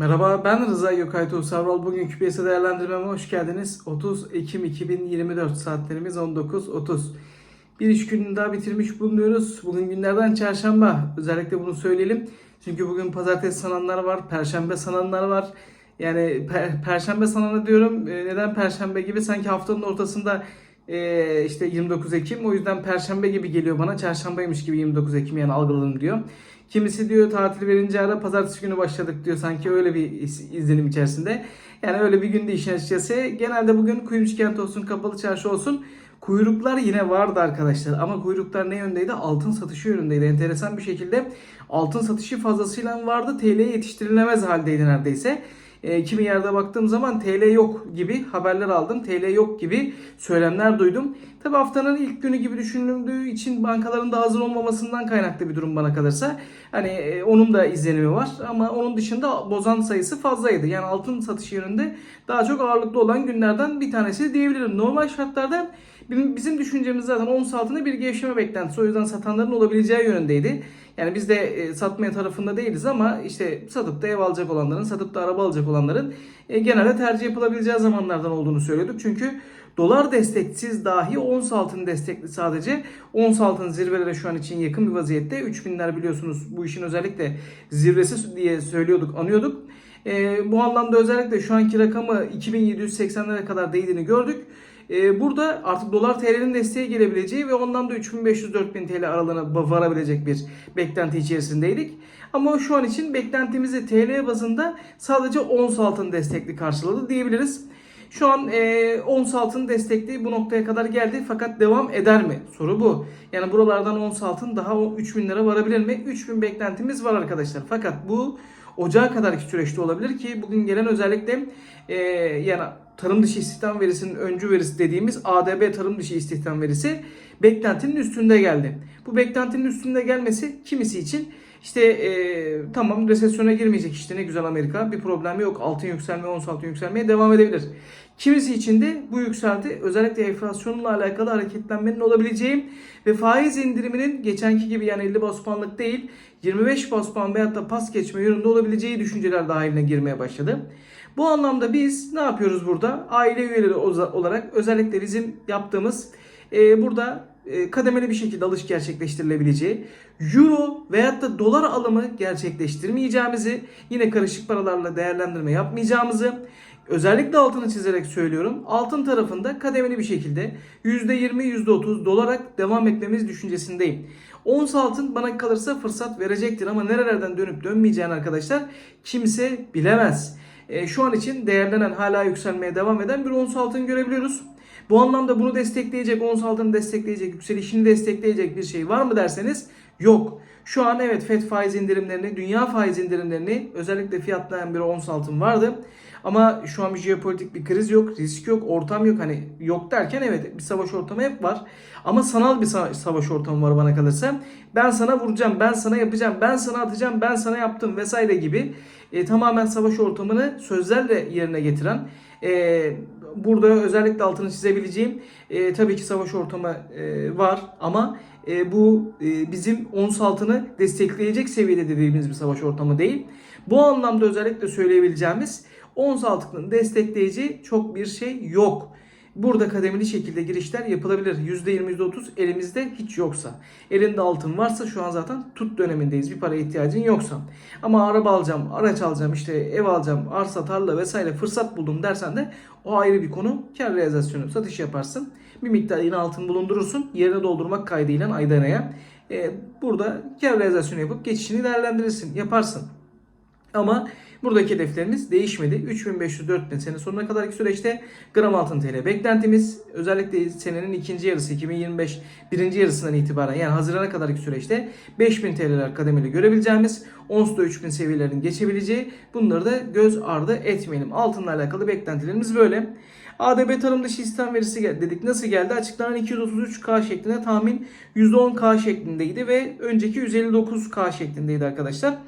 Merhaba ben Rıza Gökaytu Savral. Bugünkü piyasa değerlendirmeme hoş geldiniz. 30 Ekim 2024 saatlerimiz 19.30. Bir iş gününü daha bitirmiş bulunuyoruz. Bugün günlerden çarşamba. Özellikle bunu söyleyelim. Çünkü bugün pazartesi sananlar var, perşembe sananlar var. Yani per- perşembe sananı diyorum. E, Neden perşembe gibi? Sanki haftanın ortasında e, işte 29 Ekim. O yüzden perşembe gibi geliyor bana. Çarşambaymış gibi 29 Ekim yani algıladım diyor. Kimisi diyor tatil verince ara pazartesi günü başladık diyor. Sanki öyle bir iz- izlenim içerisinde. Yani öyle bir günde işin açıkçası. Genelde bugün Kuyumcu Kent olsun, Kapalı Çarşı olsun. Kuyruklar yine vardı arkadaşlar. Ama kuyruklar ne yöndeydi? Altın satışı yönündeydi. Enteresan bir şekilde altın satışı fazlasıyla vardı. TL'ye yetiştirilemez haldeydi neredeyse. E, kimi yerde baktığım zaman TL yok gibi haberler aldım. TL yok gibi söylemler duydum. Tabi haftanın ilk günü gibi düşünüldüğü için bankaların da hazır olmamasından kaynaklı bir durum bana kalırsa. Hani e, onun da izlenimi var ama onun dışında bozan sayısı fazlaydı. Yani altın satışı yönünde daha çok ağırlıklı olan günlerden bir tanesi diyebilirim. Normal şartlarda bizim bizim düşüncemiz zaten ons altında bir gevşeme beklentisi. O yüzden satanların olabileceği yönündeydi. Yani biz de e, satmaya tarafında değiliz ama işte satıp da ev alacak olanların, satıp da araba alacak olanların e, genelde tercih yapılabileceği zamanlardan olduğunu söylüyorduk. Çünkü dolar desteksiz dahi ons altın destekli sadece. Ons altın zirvelere şu an için yakın bir vaziyette. 3000'ler biliyorsunuz bu işin özellikle zirvesi diye söylüyorduk, anıyorduk. E, bu anlamda özellikle şu anki rakamı 2780'lere kadar değdiğini gördük. Ee, burada artık dolar TL'nin desteğe gelebileceği ve ondan da 3500-4000 TL aralığına varabilecek bir beklenti içerisindeydik. Ama şu an için beklentimizi TL bazında sadece ons altın destekli karşıladı diyebiliriz. Şu an e, ons altın destekli bu noktaya kadar geldi fakat devam eder mi? Soru bu. Yani buralardan ons altın daha o 3000 lira varabilir mi? 3000 beklentimiz var arkadaşlar. Fakat bu Ocağa kadarki süreçte olabilir ki bugün gelen özellikle e, yani tarım dışı istihdam verisinin öncü verisi dediğimiz ADB tarım dışı istihdam verisi beklentinin üstünde geldi. Bu beklentinin üstünde gelmesi kimisi için işte e, tamam resesyona girmeyecek işte ne güzel Amerika bir problem yok altın yükselme ons altın yükselmeye devam edebilir. Kimisi için de bu yükselti özellikle enflasyonla alakalı hareketlenmenin olabileceği ve faiz indiriminin geçenki gibi yani 50 bas puanlık değil 25 bas puan veyahut da pas geçme yönünde olabileceği düşünceler dahiline girmeye başladı. Bu anlamda biz ne yapıyoruz burada? Aile üyeleri olarak özellikle bizim yaptığımız e, burada e, kademeli bir şekilde alış gerçekleştirilebileceği, euro veyahut da dolar alımı gerçekleştirmeyeceğimizi, yine karışık paralarla değerlendirme yapmayacağımızı, özellikle altını çizerek söylüyorum. Altın tarafında kademeli bir şekilde %20, %30 dolarak devam etmemiz düşüncesindeyim. Ons altın bana kalırsa fırsat verecektir ama nerelerden dönüp dönmeyeceğini arkadaşlar kimse bilemez. E, şu an için değerlenen hala yükselmeye devam eden bir ons altın görebiliyoruz. Bu anlamda bunu destekleyecek, ons altını destekleyecek, yükselişini destekleyecek bir şey var mı derseniz yok. Şu an evet FED faiz indirimlerini, dünya faiz indirimlerini özellikle fiyatlayan bir ons altın vardı. Ama şu an bir jeopolitik bir kriz yok, risk yok, ortam yok. Hani yok derken evet bir savaş ortamı hep var. Ama sanal bir sa- savaş ortamı var bana kalırsa. Ben sana vuracağım, ben sana yapacağım, ben sana atacağım, ben sana yaptım vesaire gibi e, tamamen savaş ortamını sözlerle yerine getiren e, burada özellikle altını çizebileceğim e, tabii ki savaş ortamı e, var ama e, bu e, bizim ons altını destekleyecek seviyede dediğimiz bir savaş ortamı değil. Bu anlamda özellikle söyleyebileceğimiz ons altını destekleyici çok bir şey yok. Burada kademeli şekilde girişler yapılabilir. %20, %30 elimizde hiç yoksa. Elinde altın varsa şu an zaten tut dönemindeyiz. Bir para ihtiyacın yoksa. Ama araba alacağım, araç alacağım, işte ev alacağım, arsa, tarla vesaire fırsat buldum dersen de o ayrı bir konu. Kar realizasyonu, satış yaparsın. Bir miktar yine altın bulundurursun. Yerine doldurmak kaydıyla aydanaya. Ee, burada kar realizasyonu yapıp geçişini değerlendirirsin, yaparsın. Ama buradaki hedeflerimiz değişmedi. 3500-4000 sene sonuna kadarki süreçte gram altın TL beklentimiz özellikle senenin ikinci yarısı 2025 birinci yarısından itibaren yani Haziran'a kadarki süreçte 5000 TL'ler kademeli görebileceğimiz onsda 3000 seviyelerin geçebileceği bunları da göz ardı etmeyelim. Altınla alakalı beklentilerimiz böyle. ADB tarım dışı istihdam verisi dedik. Nasıl geldi? Açıklanan 233K şeklinde tahmin %10K şeklindeydi ve önceki 159K şeklindeydi arkadaşlar.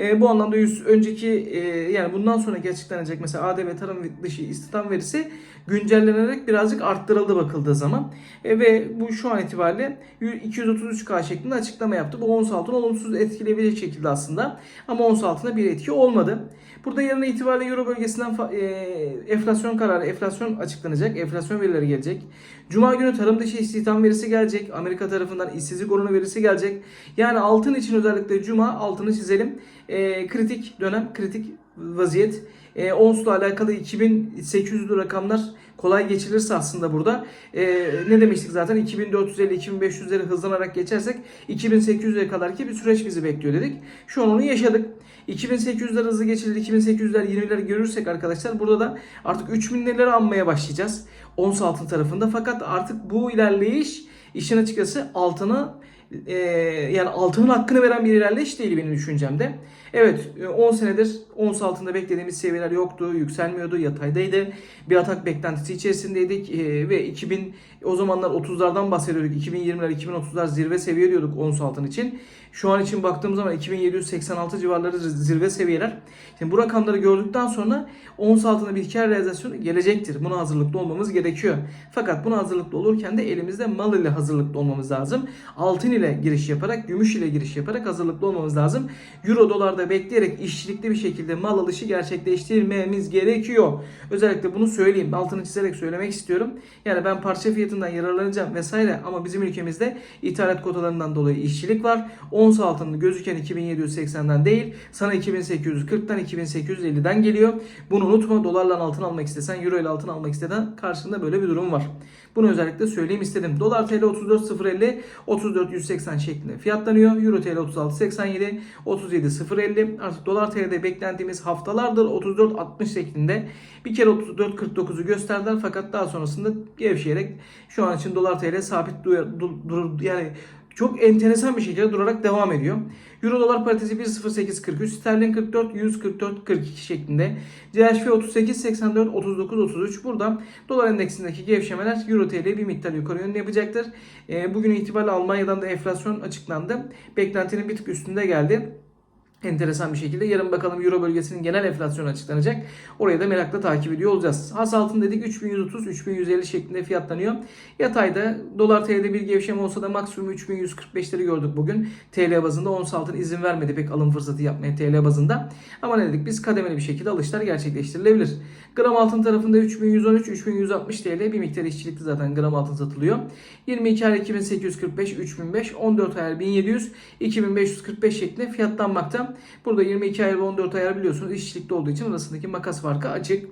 E, bu anlamda yüz, önceki e, yani bundan sonraki açıklanacak mesela ADV tarım dışı istihdam verisi güncellenerek birazcık arttırıldı bakıldığı zaman. E, ve bu şu an itibariyle 233K şeklinde açıklama yaptı. Bu ons altını olumsuz etkileyebilecek şekilde aslında. Ama ons altında bir etki olmadı. Burada yarın itibariyle Euro bölgesinden e, enflasyon kararı, enflasyon açıklanacak. Enflasyon verileri gelecek. Cuma günü tarım dışı istihdam verisi gelecek. Amerika tarafından işsizlik oranı verisi gelecek. Yani altın için özellikle Cuma altını çizelim. E, kritik dönem, kritik vaziyet. E, onsla alakalı 2800'lü rakamlar kolay geçilirse aslında burada e, ne demiştik zaten 2450-2500'leri hızlanarak geçersek 2800'e kadar ki bir süreç bizi bekliyor dedik. Şu an onu yaşadık. 2800'ler hızlı geçilir, 2800'ler 20'ler görürsek arkadaşlar burada da artık 3000'leri anmaya başlayacağız. Ons altın tarafında fakat artık bu ilerleyiş işin açıkçası altına e, yani altının hakkını veren bir ilerleyiş değil benim düşüncemde. Evet e, 10 senedir ons altında beklediğimiz seviyeler yoktu, yükselmiyordu, yataydaydı. Bir atak beklentisi içerisindeydik e, ve 2000 o zamanlar 30'lardan bahsediyorduk. 2020'ler, 2030'lar zirve seviye diyorduk ons altın için. Şu an için baktığımız zaman 2786 civarları zirve seviyeler. Şimdi bu rakamları gördükten sonra ons altında bir kar realizasyonu gelecektir. Buna hazırlıklı olmamız gerekiyor. Fakat buna hazırlıklı olurken de elimizde mal ile hazırlıklı olmamız lazım. Altın ile giriş yaparak, gümüş ile giriş yaparak hazırlıklı olmamız lazım. Euro dolarda bekleyerek işçilikli bir şekilde mal alışı gerçekleştirmemiz gerekiyor. Özellikle bunu söyleyeyim. Altını çizerek söylemek istiyorum. Yani ben parça fiyatından yararlanacağım vesaire ama bizim ülkemizde ithalat kotalarından dolayı işçilik var. Ons altında gözüken 2780'den değil sana 2840'tan 2850'den geliyor. Bunu unutma dolarla altın almak istesen euro ile altın almak istesen karşında böyle bir durum var. Bunu özellikle söyleyeyim istedim. Dolar TL 34.050 34.180 şeklinde fiyatlanıyor. Euro TL 36.87 37.050 artık dolar TL'de beklentimiz haftalardır 34.60 şeklinde bir kere 34.49'u gösterdiler fakat daha sonrasında gevşeyerek şu an için dolar TL sabit dur, dur, yani çok enteresan bir şekilde durarak devam ediyor. Euro dolar paritesi 1.0843, sterlin 44, 144, 42 şeklinde. CHF 38, 84, 39, 33. Burada dolar endeksindeki gevşemeler Euro TL bir miktar yukarı yönlü yapacaktır. E, bugün itibariyle Almanya'dan da enflasyon açıklandı. Beklentinin bir tık üstünde geldi enteresan bir şekilde. Yarın bakalım Euro bölgesinin genel enflasyonu açıklanacak. Orayı da merakla takip ediyor olacağız. Has altın dedik 3130-3150 şeklinde fiyatlanıyor. Yatayda dolar TL'de bir gevşeme olsa da maksimum 3145'leri gördük bugün. TL bazında ons altın izin vermedi pek alım fırsatı yapmaya TL bazında. Ama ne dedik biz kademeli bir şekilde alışlar gerçekleştirilebilir. Gram altın tarafında 3113-3160 TL bir miktar işçilikli zaten gram altın satılıyor. 22 ay 2845, 3005, 14 ayar 1700, 2545 şeklinde fiyatlanmakta. Burada 22 ayar ve 14 ayar biliyorsunuz işçilikli olduğu için arasındaki makas farkı açık.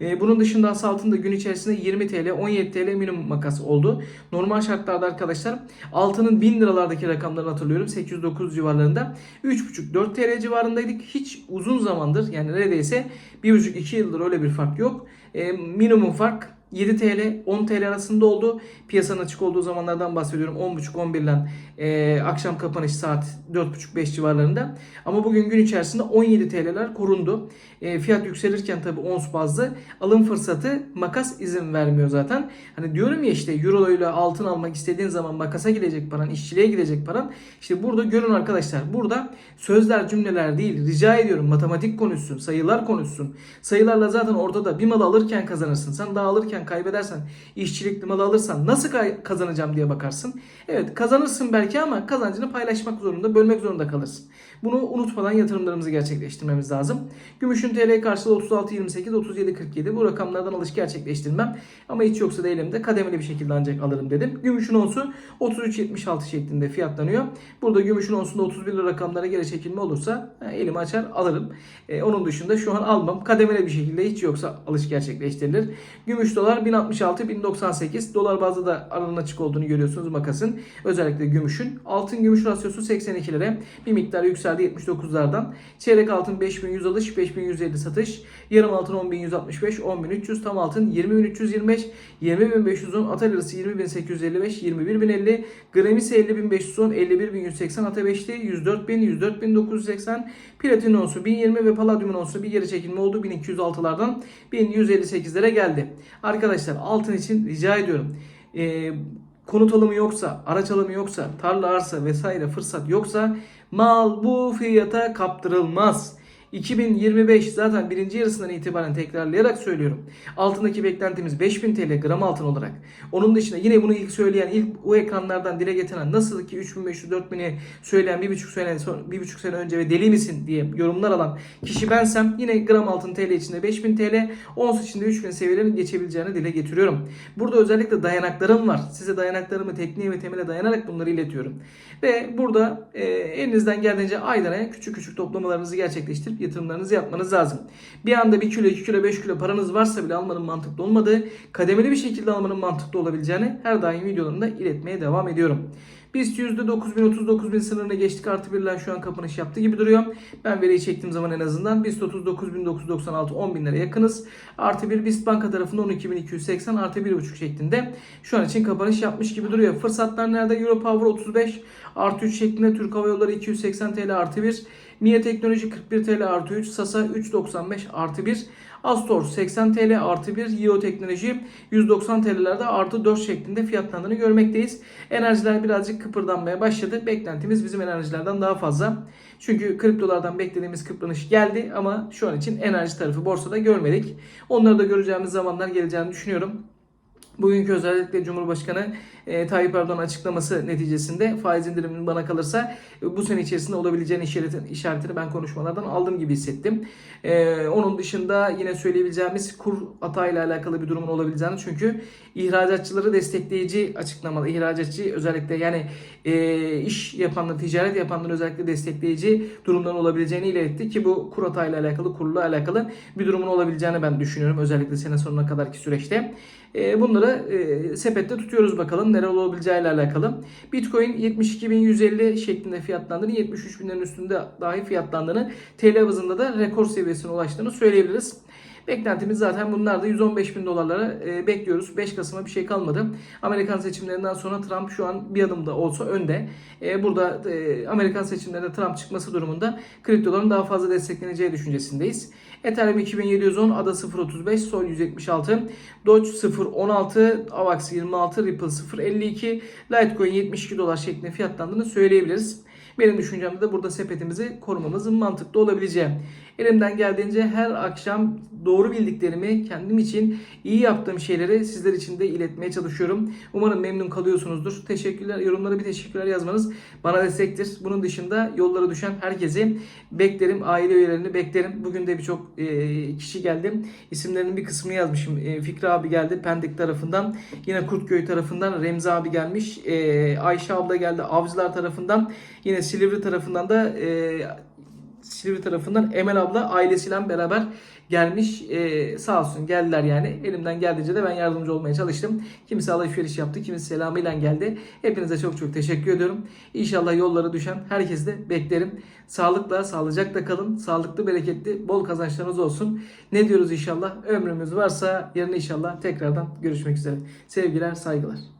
Ee, bunun dışında as altında gün içerisinde 20 TL, 17 TL minimum makas oldu. Normal şartlarda arkadaşlar altının 1000 liralardaki rakamlarını hatırlıyorum. 809 civarlarında. 3,5-4 TL civarındaydık. Hiç uzun zamandır yani neredeyse 1,5-2 yıldır öyle bir fark yok. Ee, minimum fark 7 TL 10 TL arasında oldu. Piyasanın açık olduğu zamanlardan bahsediyorum. 10.30-11 ile e, akşam kapanış saat 4.30-5 civarlarında. Ama bugün gün içerisinde 17 TL'ler korundu. E, fiyat yükselirken tabi ons bazlı alım fırsatı makas izin vermiyor zaten. Hani diyorum ya işte euro ile altın almak istediğin zaman makasa gidecek paran, işçiliğe gidecek paran. İşte burada görün arkadaşlar. Burada sözler cümleler değil. Rica ediyorum matematik konuşsun, sayılar konuşsun. Sayılarla zaten ortada bir mal alırken kazanırsın. Sen daha alırken kaybedersen, işçilikli mal alırsan nasıl kazanacağım diye bakarsın. Evet kazanırsın belki ama kazancını paylaşmak zorunda, bölmek zorunda kalırsın. Bunu unutmadan yatırımlarımızı gerçekleştirmemiz lazım. Gümüşün TL karşılığı 36.28, 37.47 bu rakamlardan alış gerçekleştirmem. Ama hiç yoksa da elimde kademeli bir şekilde ancak alırım dedim. Gümüşün onsu 33.76 şeklinde fiyatlanıyor. Burada gümüşün onsunda 31 lira rakamlara geri çekilme olursa elimi açar alırım. Ee, onun dışında şu an almam. Kademeli bir şekilde hiç yoksa alış gerçekleştirilir. Gümüş dolar 1066, 1098. Dolar bazda da aranın açık olduğunu görüyorsunuz makasın. Özellikle gümüşün. Altın gümüş rasyosu 82 lira. Bir miktar yükseldi 79'lardan. Çeyrek altın 5100 alış, 5150 satış. Yarım altın 10165, 10300. Tam altın 20325, 20510. Ata lirası 20855, 21050. Gram ise 50510, 51180. Ata 5'te 104000, 104980. Platin onsu 1020 ve paladyumun onsu bir geri çekilme oldu. 1206'lardan 1158'lere geldi. Arkadaşlar altın için rica ediyorum. Ee, konut alımı yoksa, araç alımı yoksa, tarla arsa vesaire fırsat yoksa mal bu fiyata kaptırılmaz. 2025 zaten birinci yarısından itibaren tekrarlayarak söylüyorum. Altındaki beklentimiz 5000 TL gram altın olarak. Onun dışında yine bunu ilk söyleyen, ilk o ekranlardan dile getiren nasıl ki 3500-4000'i söyleyen bir buçuk sene, bir buçuk sene önce ve deli misin diye yorumlar alan kişi bensem yine gram altın TL içinde 5000 TL, ons içinde 3000 seviyelerini geçebileceğini dile getiriyorum. Burada özellikle dayanaklarım var. Size dayanaklarımı tekniğe ve temele dayanarak bunları iletiyorum. Ve burada e, elinizden geldiğince aydan aya küçük küçük toplamalarınızı gerçekleştirip yatırımlarınızı yapmanız lazım. Bir anda 1 kilo, 2 kilo, 5 kilo paranız varsa bile almanın mantıklı olmadığı, kademeli bir şekilde almanın mantıklı olabileceğini her daim videolarımda iletmeye devam ediyorum. Biz %9039 bin sınırına geçtik. Artı birler şu an kapanış yaptı gibi duruyor. Ben veriyi çektiğim zaman en azından biz 39.996 10 binlere yakınız. Artı bir BIST Banka tarafında 12.280 artı 1.5 şeklinde şu an için kapanış yapmış gibi duruyor. Fırsatlar nerede? Euro Power 35 artı 3 şeklinde Türk Hava Yolları 280 TL artı 1. MIA Teknoloji 41 TL artı 3. Sasa 3.95 artı 1. Astor 80 TL artı 1. Yeo Teknoloji 190 TL'lerde artı 4 şeklinde fiyatlandığını görmekteyiz. Enerjiler birazcık kıpırdanmaya başladı. Beklentimiz bizim enerjilerden daha fazla. Çünkü kriptolardan beklediğimiz kıpranış geldi ama şu an için enerji tarafı borsada görmedik. Onları da göreceğimiz zamanlar geleceğini düşünüyorum. Bugünkü özellikle Cumhurbaşkanı e, Tayyip Erdoğan açıklaması neticesinde faiz indiriminin bana kalırsa e, bu sene içerisinde olabileceğini işaretini, işaretini ben konuşmalardan aldığım gibi hissettim. E, onun dışında yine söyleyebileceğimiz kur hatayla alakalı bir durumun olabileceğini çünkü ihracatçıları destekleyici açıklamalar, ihracatçı özellikle yani e, iş yapanlar, ticaret yapanları özellikle destekleyici durumların olabileceğini iletti ki bu kur hatayla alakalı, kurla alakalı bir durumun olabileceğini ben düşünüyorum özellikle sene sonuna kadarki süreçte. E, bunları e, sepette tutuyoruz bakalım neler olabileceğiyle alakalı. Bitcoin 72.150 şeklinde fiyatlandığını, 73.000'lerin üstünde dahi fiyatlandığını, TL bazında da rekor seviyesine ulaştığını söyleyebiliriz. Beklentimiz zaten bunlar da 115 bin dolarlara e, bekliyoruz. 5 Kasım'a bir şey kalmadı. Amerikan seçimlerinden sonra Trump şu an bir adım da olsa önde. E, burada e, Amerikan seçimlerinde Trump çıkması durumunda kriptoların daha fazla destekleneceği düşüncesindeyiz. Ethereum 2710, ADA 0.35, Sol 176, Doge 0.16, AVAX 26, Ripple 0.52, Litecoin 72 dolar şeklinde fiyatlandığını söyleyebiliriz. Benim düşüncemde de burada sepetimizi korumamızın mantıklı olabileceği. Elimden geldiğince her akşam doğru bildiklerimi kendim için iyi yaptığım şeyleri sizler için de iletmeye çalışıyorum. Umarım memnun kalıyorsunuzdur. Teşekkürler. Yorumlara bir teşekkürler yazmanız bana destektir. Bunun dışında yollara düşen herkesi beklerim. Aile üyelerini beklerim. Bugün de birçok e, kişi geldi. İsimlerinin bir kısmını yazmışım. E, Fikri abi geldi Pendik tarafından. Yine Kurtköy tarafından Remzi abi gelmiş. E, Ayşe abla geldi Avcılar tarafından. Yine Silivri tarafından da Silivri tarafından Emel abla ailesiyle beraber gelmiş. Ee, sağ olsun geldiler yani. Elimden geldiğince de ben yardımcı olmaya çalıştım. Kimisi alışveriş yaptı, kimisi selamıyla geldi. Hepinize çok çok teşekkür ediyorum. İnşallah yollara düşen herkesi de beklerim. Sağlıkla, sağlıcakla kalın. Sağlıklı, bereketli, bol kazançlarınız olsun. Ne diyoruz inşallah? Ömrümüz varsa yarın inşallah tekrardan görüşmek üzere. Sevgiler, saygılar.